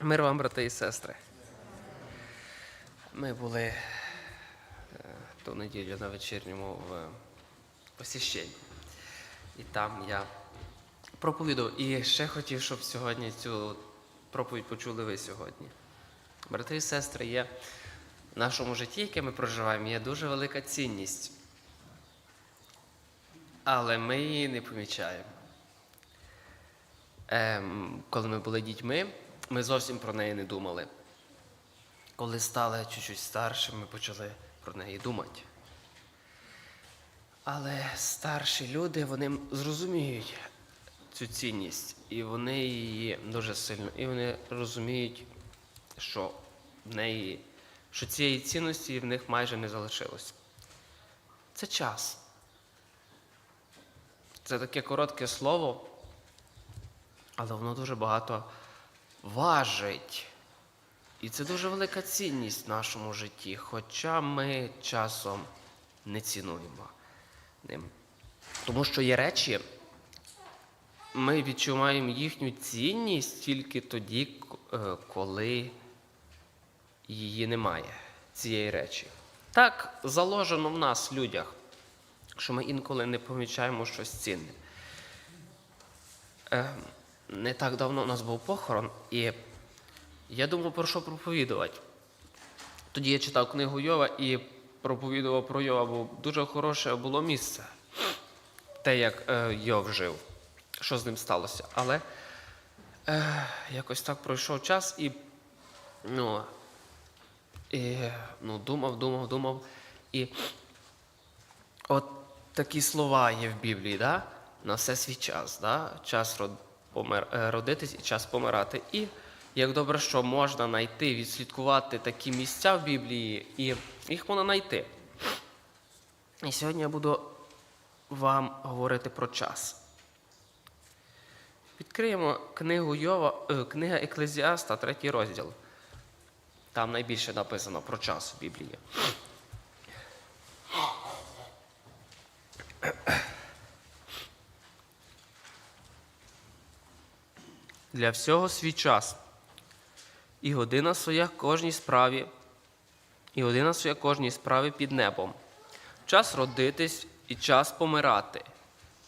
Мир вам, брати і сестри. Ми були е, ту неділю на вечірньому в посіщенні. І там я проповідав. І ще хотів, щоб сьогодні цю проповідь почули ви сьогодні. Брати і сестри, є в нашому житті, яке ми проживаємо, є дуже велика цінність. Але ми її не помічаємо. Ем, коли ми були дітьми, ми зовсім про неї не думали. Коли стали чуть-чуть старшими, ми почали про неї думати. Але старші люди вони зрозуміють цю цінність, і вони її дуже сильно, і вони розуміють, що в неї, що цієї цінності в них майже не залишилось. Це час. Це таке коротке слово, але воно дуже багато важить. І це дуже велика цінність в нашому житті, хоча ми часом не цінуємо ним. Тому що є речі, ми відчуваємо їхню цінність тільки тоді, е, коли її немає, цієї речі. Так заложено в нас, людях, що ми інколи не помічаємо щось цінне. Не так давно у нас був похорон, і я думав, про що проповідувати. Тоді я читав книгу Йова і проповідував про Йова, бо дуже хороше було місце, те, як е, Йов жив, що з ним сталося. Але е, якось так пройшов час і, ну, і ну, думав, думав, думав. І от такі слова є в Біблії, да? на все свій час. Да? Час род, помер, е, родитись і час помирати. І як добре, що можна знайти, відслідкувати такі місця в Біблії, і їх можна знайти. І сьогодні я буду вам говорити про час. Відкриємо книгу Йова, е, книга Еклезіаста, третій розділ. Там найбільше написано про час в Біблії. Для всього свій час. І година своя кожній справі, і година своя кожній справі під небом. Час родитись і час помирати,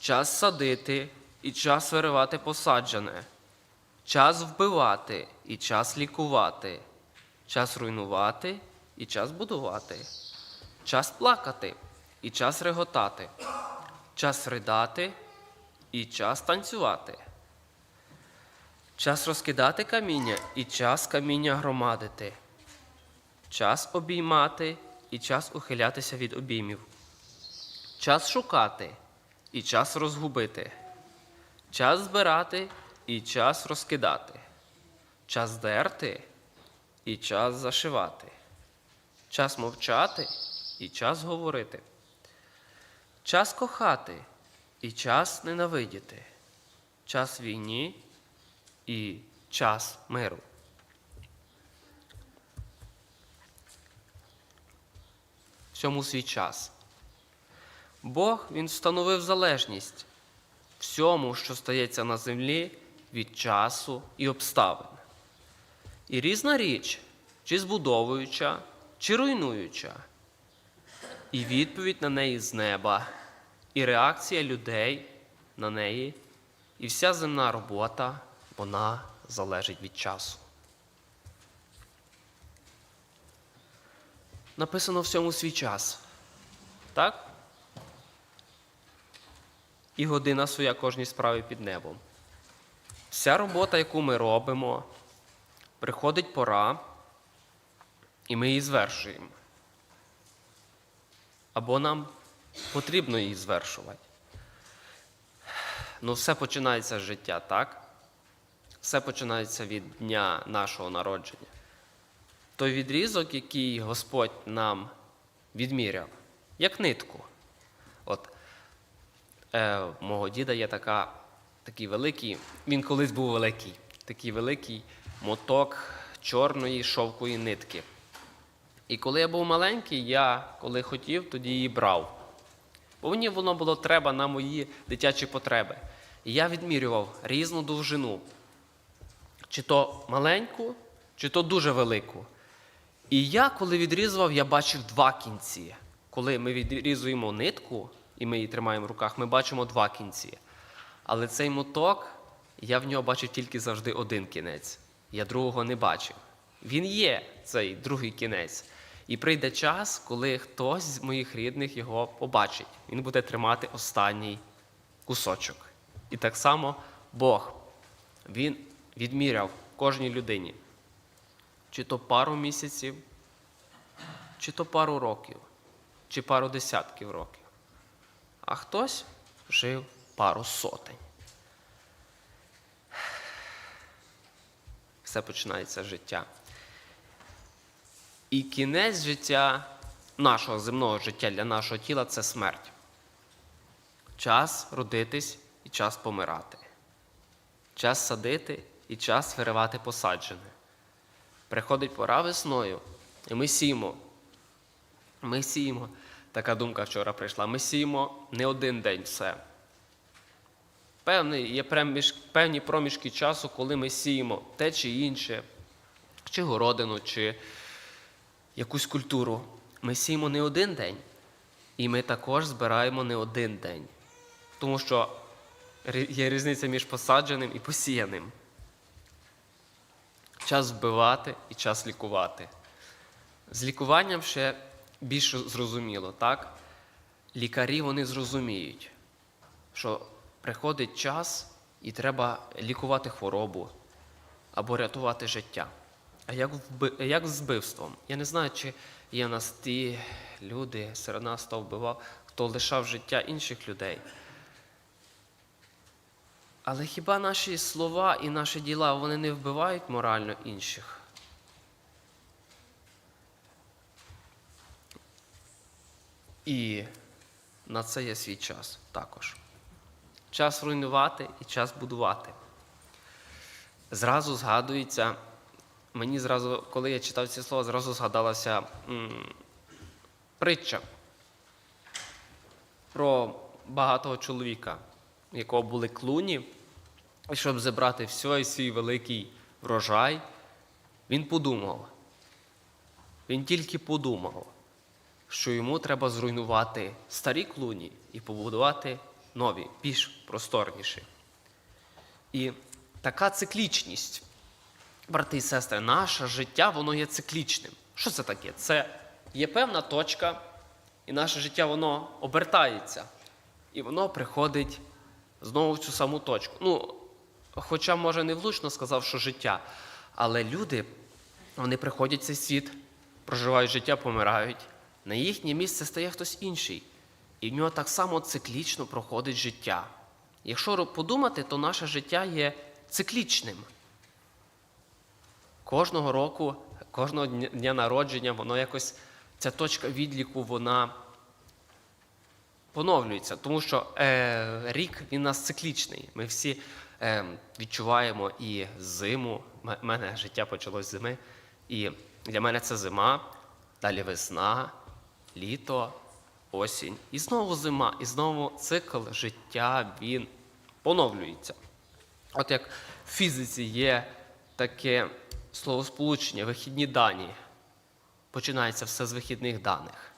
час садити і час виривати посаджене, час вбивати і час лікувати, час руйнувати і час будувати, час плакати і час реготати, час ридати і час танцювати. Час розкидати каміння і час каміння громадити, час обіймати і час ухилятися від обіймів, час шукати і час розгубити, час збирати і час розкидати, час дерти і час зашивати, час мовчати і час говорити, час кохати і час ненавидіти, час війні і час миру. Всьому свій час. Бог він встановив залежність всьому, що стається на землі від часу і обставин. І різна річ, чи збудовуюча, чи руйнуюча, і відповідь на неї з неба, і реакція людей на неї, і вся земна робота вона залежить від часу. Написано всьому свій час. Так? І година своя кожній справі під небом. Вся робота, яку ми робимо, приходить пора, і ми її звершуємо. Або нам потрібно її звершувати. Ну, все починається з життя, так? Все починається від дня нашого народження. Той відрізок, який Господь нам відміряв, як нитку. От е, мого діда є така, такий великий, він колись був великий, такий великий моток чорної шовкої нитки. І коли я був маленький, я коли хотів, тоді її брав. Бо мені воно було треба на мої дитячі потреби. І я відмірював різну довжину чи то маленьку, чи то дуже велику. І я, коли відрізував, я бачив два кінці. Коли ми відрізуємо нитку і ми її тримаємо в руках, ми бачимо два кінці. Але цей моток, я в нього бачив тільки завжди один кінець. Я другого не бачив. Він є, цей другий кінець. І прийде час, коли хтось з моїх рідних його побачить. Він буде тримати останній кусочок. І так само Бог, Він відміряв кожній людині, чи то пару місяців, чи то пару років, чи пару десятків років. А хтось жив пару сотень. Все починається життя. І кінець життя, нашого земного життя для нашого тіла це смерть. Час родитись і час помирати. Час садити і час виривати посаджене. Приходить пора весною, і ми сіємо. Ми сіємо. Така думка вчора прийшла. Ми сіємо не один день все. Певний, є певні проміжки часу, коли ми сіємо те чи інше, чи городину, чи якусь культуру. Ми сіємо не один день, і ми також збираємо не один день. Тому що є різниця між посадженим і посіяним. Час вбивати і час лікувати. З лікуванням ще більш зрозуміло, так? Лікарі вони зрозуміють, що приходить час і треба лікувати хворобу або рятувати життя. А як, як з вбивством? Я не знаю, чи є в нас ті люди серед нас, хто вбивав, хто лишав життя інших людей. Але хіба наші слова і наші діла вони не вбивають морально інших? І на це є свій час також. Час руйнувати і час будувати. Зразу згадується, мені зразу, коли я читав ці слова, зразу згадалася м, притча про багатого чоловіка, у якого були клуні, щоб зібрати все і свій великий врожай, він подумав. Він тільки подумав, що йому треба зруйнувати старі клуні і побудувати нові, більш просторніші. І така циклічність, брати і сестри, наше життя, воно є циклічним. Що це таке? Це є певна точка, і наше життя воно обертається. І воно приходить знову в цю саму точку. Ну, хоча, може, не влучно сказав, що життя, але люди, вони приходять в цей світ, проживають життя, помирають. На їхнє місце стає хтось інший. І в нього так само циклічно проходить життя. Якщо подумати, то наше життя є циклічним. Кожного року, кожного дня народження, воно якось, ця точка відліку, вона поновлюється, тому що е, рік він у нас циклічний. Ми всі відчуваємо і зиму. У мене життя почалось з зими. І для мене це зима, далі весна, літо, осінь. І знову зима, і знову цикл життя він поновлюється. От як в фізиці є таке словосполучення, вихідні дані. Починається все з вихідних даних.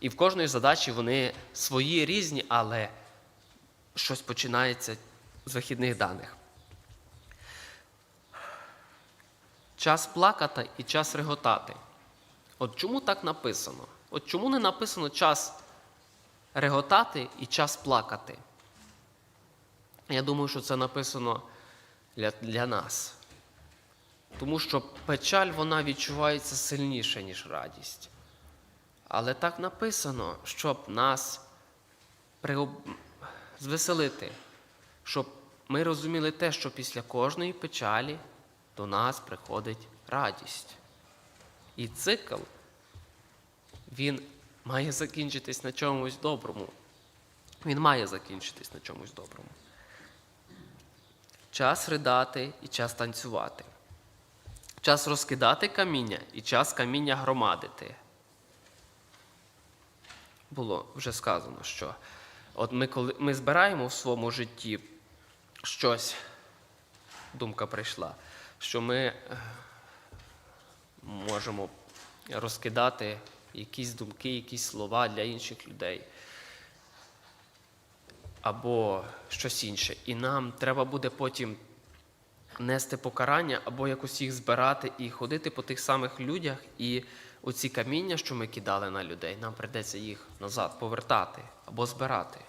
І в кожної задачі вони свої різні, але щось починається з вихідних даних. Час плакати і час реготати. От чому так написано? От чому не написано час реготати і час плакати? Я думаю, що це написано для, для нас. Тому що печаль вона відчувається сильніше, ніж радість. Але так написано, щоб нас приоб... звеселити, щоб ми розуміли те, що після кожної печалі до нас приходить радість. І цикл, він має закінчитись на чомусь доброму. Він має закінчитись на чомусь доброму. Час ридати і час танцювати. Час розкидати каміння і час каміння громадити. Було вже сказано, що от ми, коли ми збираємо в своєму житті щось, думка прийшла, що ми е, можемо розкидати якісь думки, якісь слова для інших людей або щось інше. І нам треба буде потім нести покарання або якось їх збирати і ходити по тих самих людях, і оці каміння, що ми кидали на людей, нам прийдеться їх назад повертати або збирати.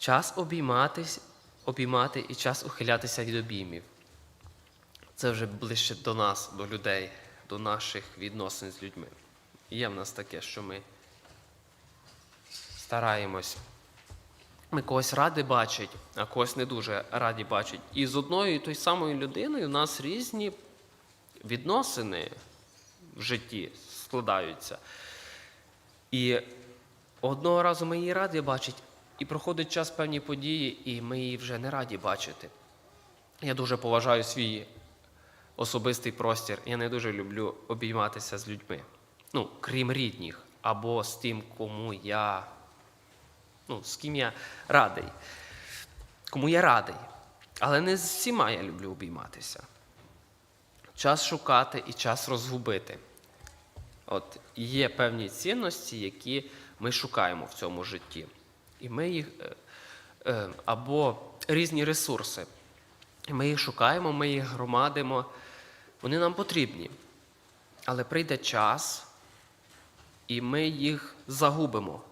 Час обійматись, обіймати і час ухилятися від обіймів. Це вже ближче до нас, до людей, до наших відносин з людьми. Є в нас таке, що ми стараємось. Ми когось раді бачить, а когось не дуже раді бачить. І з одною і тою самою людиною у нас різні відносини в житті складаються. І одного разу ми її раді бачить, і проходить час певні події, і ми її вже не раді бачити. Я дуже поважаю свій особистий простір. Я не дуже люблю обійматися з людьми. Ну, крім рідних, або з тим, кому я ну, з ким я радий, кому я радий. Але не з всіма я люблю обійматися. Час шукати і час розгубити. От є певні цінності, які ми шукаємо в цьому житті. І ми їх е, е, або різні ресурси. Ми їх шукаємо, ми їх громадимо. Вони нам потрібні. Але прийде час, і ми їх загубимо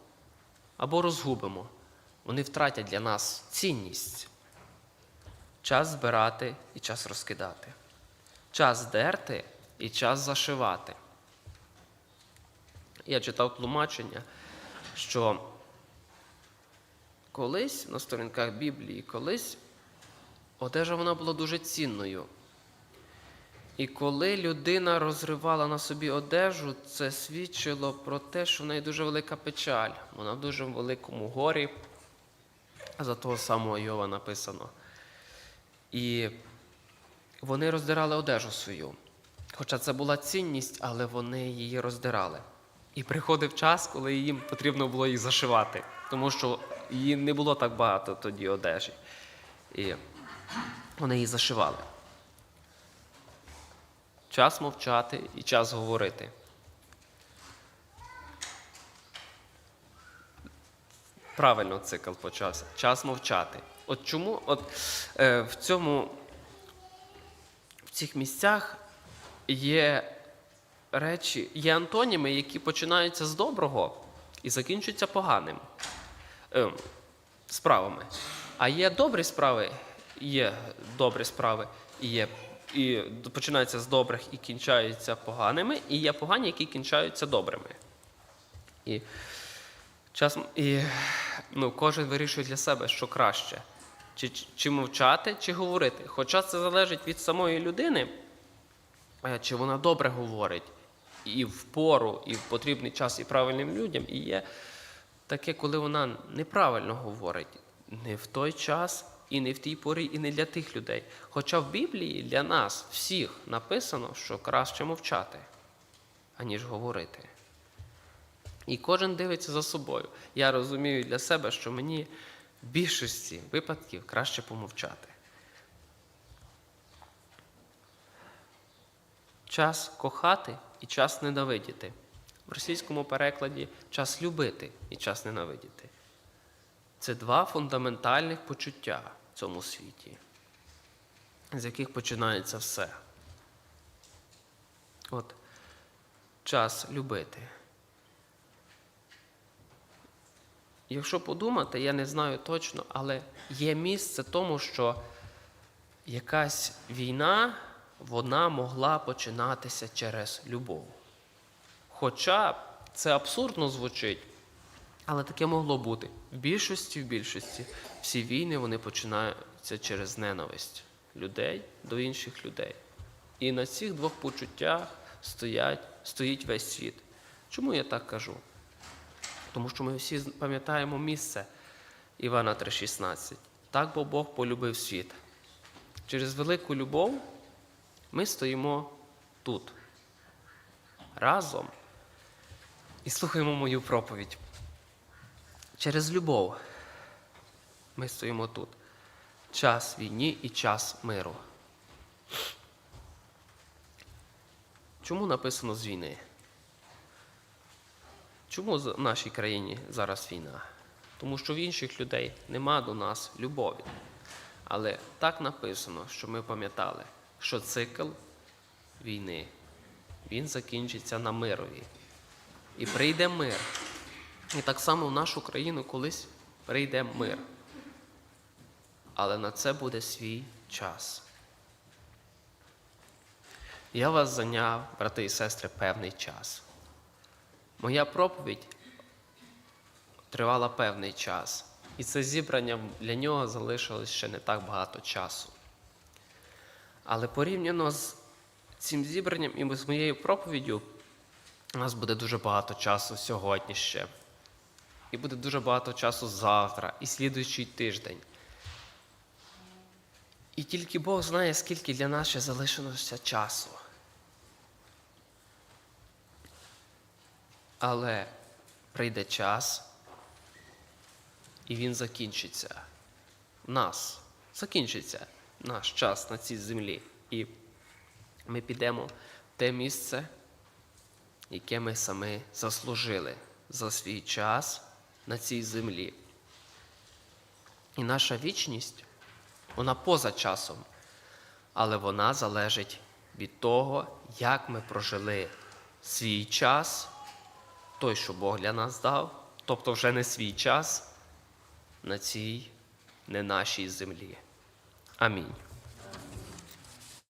або розгубимо. Вони втратять для нас цінність. Час збирати і час розкидати. Час дерти і час зашивати. Я читав тлумачення, що колись на сторінках Біблії, колись одежа вона була дуже цінною. І коли людина розривала на собі одежу, це свідчило про те, що в неї дуже велика печаль, вона в дуже великому горі, за того самого Йова написано. І вони роздирали одежу свою. Хоча це була цінність, але вони її роздирали. І приходив час, коли їм потрібно було їх зашивати, тому що її не було так багато тоді одежі. І вони її зашивали. Час мовчати і час говорити. Правильно цикл почався. Час мовчати. От чому от, е, в цьому в цих місцях є речі, є антоніми, які починаються з доброго і закінчуються поганим е, справами. А є добрі справи, є добрі справи і є і починаються з добрих і кінчаються поганими, і є погані, які кінчаються добрими. І, час, і ну, кожен вирішує для себе, що краще, чи, чи мовчати, чи говорити. Хоча це залежить від самої людини, е, чи вона добре говорить, і в пору, і в потрібний час, і правильним людям, і є таке, коли вона неправильно говорить, не в той час. І не в тій порі, і не для тих людей. Хоча в Біблії для нас всіх написано, що краще мовчати, аніж говорити. І кожен дивиться за собою. Я розумію для себе, що мені в більшості випадків краще помовчати. Час кохати і час ненавидіти. В російському перекладі час любити і час ненавидіти. Це два фундаментальних почуття в цьому світі, з яких починається все. От час любити. Якщо подумати, я не знаю точно, але є місце тому, що якась війна вона могла починатися через любов. Хоча це абсурдно звучить. Але таке могло бути. В більшості, в більшості всі війни вони починаються через ненависть людей до інших людей. І на цих двох почуттях стоять, стоїть весь світ. Чому я так кажу? Тому що ми всі пам'ятаємо місце Івана 3,16. Так бо Бог полюбив світ. Через велику любов ми стоїмо тут. Разом і слухаємо мою проповідь. Через любов ми стоїмо тут. час війні і час миру. Чому написано з війни? Чому в нашій країні зараз війна? Тому що в інших людей нема до нас любові. Але так написано, що ми пам'ятали, що цикл війни він закінчиться на мирові. І прийде мир. І так само в нашу країну колись прийде мир. Але на це буде свій час. Я вас зайняв, брати і сестри, певний час. Моя проповідь тривала певний час, і це зібрання для нього залишилось ще не так багато часу. Але порівняно з цим зібранням і з моєю проповіддю, у нас буде дуже багато часу сьогодні ще. І буде дуже багато часу завтра, і слідуючий тиждень. І тільки Бог знає, скільки для нас ще залишилося часу. Але прийде час, і він закінчиться. Нас закінчиться наш час на цій землі. І ми підемо в те місце, яке ми самі заслужили за свій час на цій землі. І наша вічність, вона поза часом, але вона залежить від того, як ми прожили свій час, той, що Бог для нас дав, тобто вже не свій час на цій не нашій землі. Амінь.